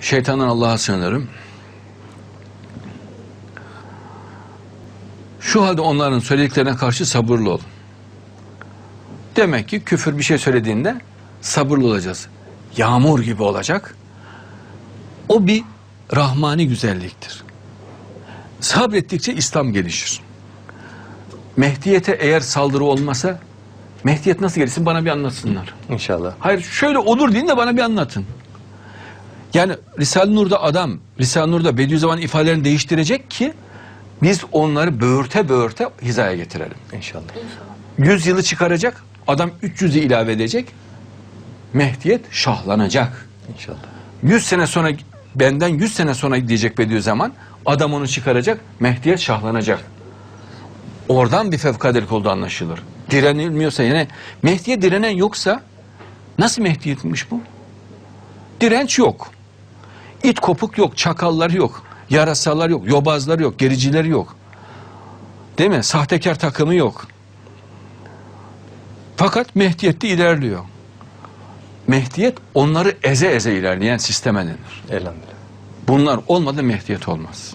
Şeytandan Allah'a sığınırım. Şu halde onların söylediklerine karşı sabırlı olun. Demek ki küfür bir şey söylediğinde sabırlı olacağız. Yağmur gibi olacak. O bir rahmani güzelliktir. Sabrettikçe İslam gelişir. Mehdiyete eğer saldırı olmasa Mehdiyet nasıl gelişsin bana bir anlatsınlar. İnşallah. Hayır şöyle olur deyin de bana bir anlatın. Yani Risale-i Nur'da adam, Risale-i Nur'da Bediüzzaman ifadelerini değiştirecek ki biz onları böğürte böğürte hizaya getirelim. İnşallah. 100 yılı çıkaracak, adam 300'ü ilave edecek. Mehdiyet şahlanacak. İnşallah. 100 sene sonra benden 100 sene sonra diyecek Bediüzzaman adam onu çıkaracak, Mehdiyet şahlanacak. Oradan bir fevkadelik olduğu anlaşılır. Direnilmiyorsa yani Mehdiye direnen yoksa nasıl Mehdiyetmiş bu? Direnç yok. İt kopuk yok, çakallar yok, yarasalar yok, yobazlar yok, gericiler yok. Değil mi? Sahtekar takımı yok. Fakat Mehdiyette ilerliyor. Mehdiyet onları eze eze ilerleyen sisteme denir. Elhamdülillah. Bunlar olmadan Mehdiyet olmaz.